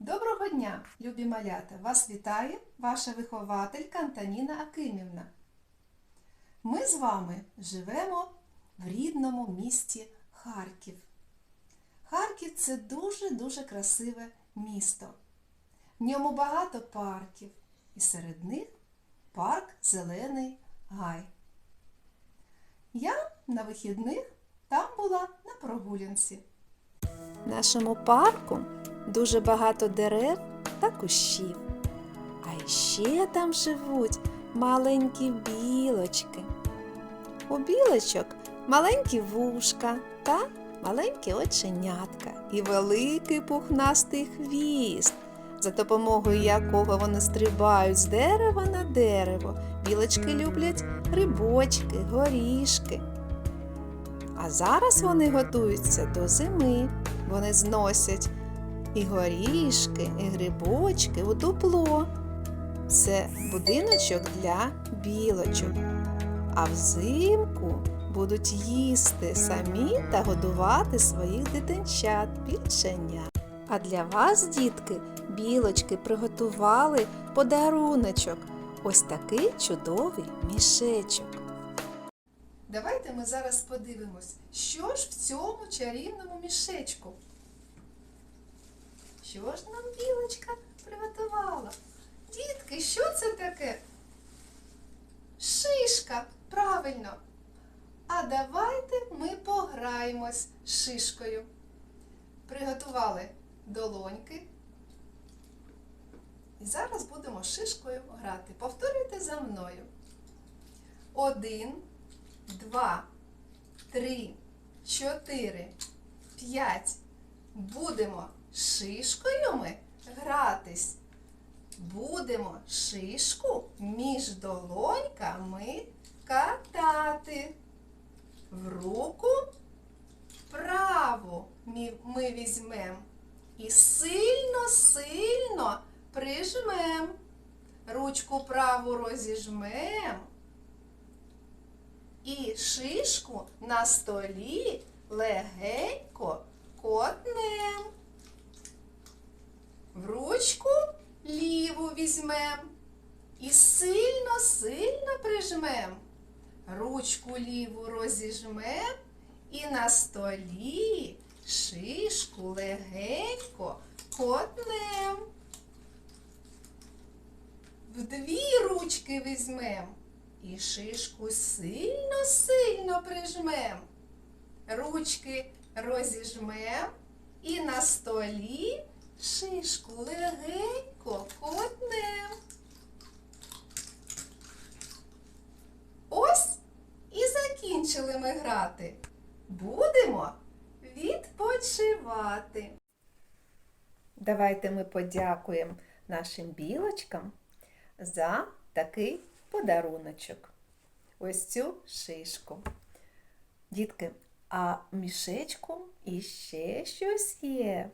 Доброго дня, любі малята! Вас вітає ваша вихователька Антоніна Акимівна. Ми з вами живемо в рідному місті Харків. Харків це дуже-дуже красиве місто. В ньому багато парків, і серед них парк Зелений Гай. Я на вихідних там була на прогулянці. В нашому парку дуже багато дерев та кущів. А ще там живуть маленькі білочки. У білочок маленькі вушка та маленькі оченятка і великий пухнастий хвіст, за допомогою якого вони стрибають з дерева на дерево. Білочки люблять грибочки, горішки. А зараз вони готуються до зими. Вони зносять і горішки, і грибочки у дупло. Це будиночок для білочок. А взимку будуть їсти самі та годувати своїх дитинчат, більшенят. А для вас, дітки, білочки приготували подаруночок. Ось такий чудовий мішечок. Давайте ми зараз подивимось, що ж в цьому чарівному мішечку. Що ж нам білочка приготувала? Дітки, що це таке? Шишка, правильно. А давайте ми пограємось з шишкою. Приготували долоньки. І зараз будемо шишкою грати. Повторюйте за мною. Один, два, три, чотири, п'ять. Будемо шишкою ми гратись. Будемо шишку між долоньками катати. В руку праву ми візьмемо і сильно-сильно прижмем. Ручку праву розіжмем. І шишку на столі легенько котнем. В ручку ліву візьмем і сильно-сильно. Ручку ліву розіжмем і на столі шишку легенько котнем. В дві ручки візьмем і шишку сильно-сильно прижмем. Ручки розіжмем і на столі шишку легенько котнем. Ось і закінчили ми грати. Будемо відпочивати. Давайте ми подякуємо нашим білочкам за такий подаруночок. Ось цю шишку. Дітки, а мішечку іще щось є.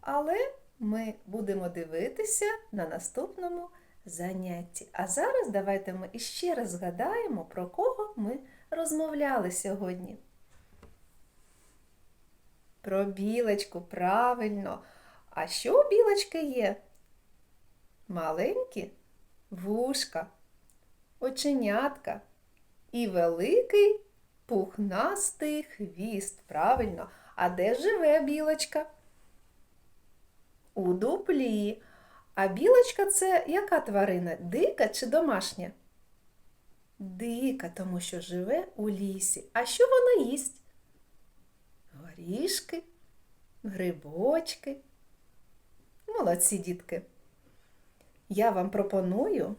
Але ми будемо дивитися на наступному занятті. А зараз давайте ми іще раз згадаємо, про кого ми розмовляли сьогодні. Про білочку, правильно. А що у білочки є? Маленькі вушка, оченятка і великий пухнастий хвіст. Правильно. А де живе білочка? У дуплі. А білочка це яка тварина? Дика чи домашня? Дика, тому що живе у лісі. А що вона їсть? Горішки, грибочки. Молодці, дітки. Я вам пропоную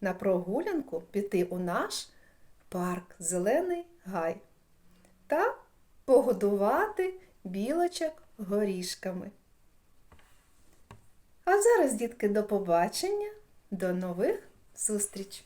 на прогулянку піти у наш парк Зелений Гай та погодувати білочок горішками. А зараз, дітки, до побачення, до нових зустріч!